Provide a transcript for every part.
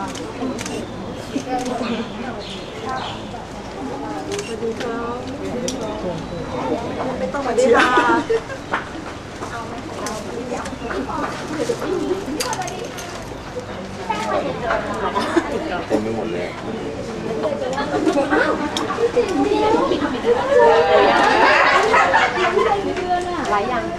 ไม่ต้องมาดีค่ะเต็มไปหมดเลยหลายอย่างแล้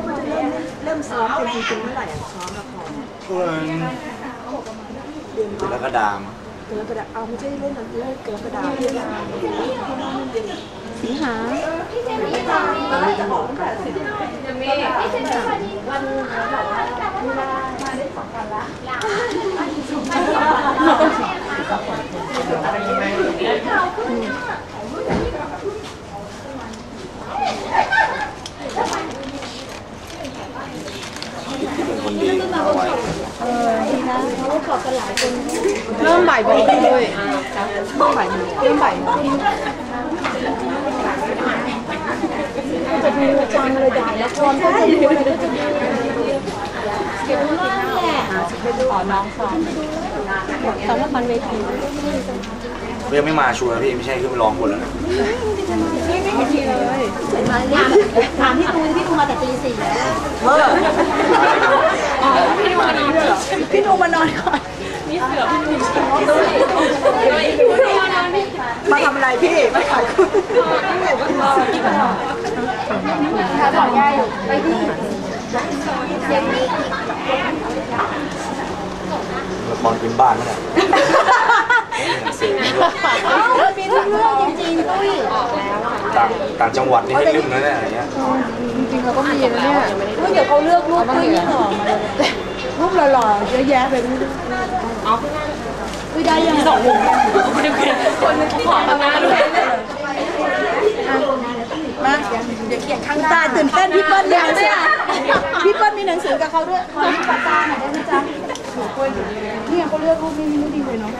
วมันจะเริ่มเริ่มซ้อม เป็นจริงๆเมื่อไหร่อะซ้อมละครแล้วก็ดามกรกฎาเอาไม่ใช่เล่นนะเล่นกรกฎาคมเดือนสิงหาเราจะบอกกันที่เป็นคนดีเอาไว้ เริ่มบ่ายโมงเลยเริ่มบ่ายโมงเริ่มบ่ายโมงจะดูจังเลยด่าละครก็จะดูเลยก็จะดูขอน้องซ้อมซ้อมละครเวทีเขายังไม่มาชัวร์พี่ไม่ใช่ขึ้นไปร้องคนแล้วนะไม่ไม่เห็นเลยถามพี่ตูนพี่ตูนมาแต่ตีสี่แล้ว พี่หนูมานอนก่อนมาทำอะไรพี่มาขายคุณถ้าบอกยายไปที่เสียงนี้ละครพื้นบ้านนั่นแหละหนังสือนี่ด้วยมีทุกเรื่องจริงๆด้วยต่างต่างจังหวัดนี่ให้ลืมนะเนี่ยอะไรเงี้ยจริงๆเราก็มีนะเนี่ยเดี๋ยวเขาเลือกรูปขึ้นหอมมาเลย รูปหล่อๆเยอะแยะไปไม่รู้อุ้ยได้ยังสองมุมคนนึงคนนึงขอทำงานด้วยมาเดี๋ยวเขียนข้างตาตื่นเต้นพี่เปิ้ลมีหนังสือพี่เปิ้ลมีหนังสือกับเขาด้วยขอที่ปากกาหน่อยได้ไหมจ๊ะเนี่ยเขาเลือกรูปไม่รู้ดีเลยเนาะ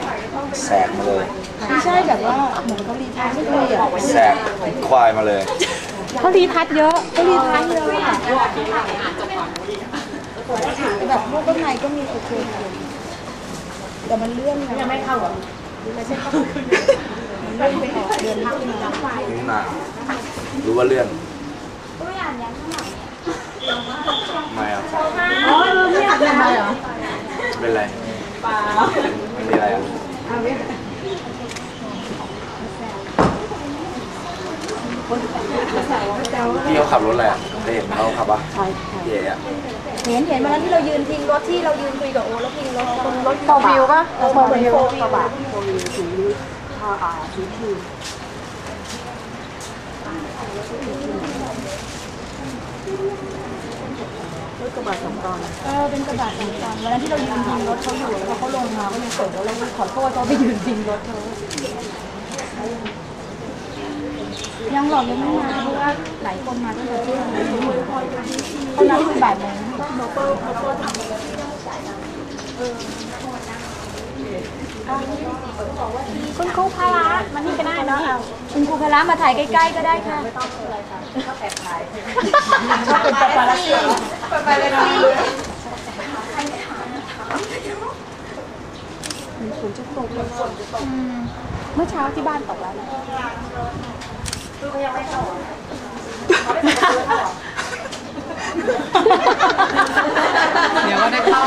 แสกมาเลยไม่ใช่แบบว่าเหมือนเขารีทัชไม่ดีอะแสกควายมาเลยเขารีทัชเยอะเขารีทัชเลยอะ แบบรูปข้างในก็มีโอเคแต่มันเลื่อนไงยังไม่เข้าหรอไม่ใช่เข้ามันเลื่อนไปออกเดือนข้างในนี่นารู้ว่าเลื่อนไม่อะอ๋อไม่อยากทำไมเหรอเป็นไรเปล่าไม่มีอะไรอะพี่เขาขับรถอะไรอะ เคยเห็นเขาขับปะใช่เย่อะเห็นเห็นมาแล้วที่เรายืนทิ้งรถที่เรายืนคุยกับโอแล้วทิ้งรถตรงรถโฟวิวป่ะโฟวิวกระบะโควิดสีอ่าสีครีมรถกระบะสองตอนเออเป็นกระบะสองตอนวันนั้นที่เรายืนทิ้งรถเขาอยู่แล้วพอเขาลงมาก็ยังเปิดแล้วเราขอโทษเขาไปยืนทิ้งรถเขา ยังหลอกยังไม่มาเพราะว่าหลายคนมาตั้งแต่เที่ยงเขานัดคุยบ่ายโมงคุณครูพละมานี่ก็ได้เนาะเอาคุณครูพละมาถ่ายใกล้ๆก็ได้ค่ะไม่ต้องอะไรค่ะชอบแอบถ่ายชอบเป็นปาปาลัสซี่ไปเลยนจะตกเมื่อเช้าที่บ้านตกแล้ว เดี๋ยวก็ได้เข้า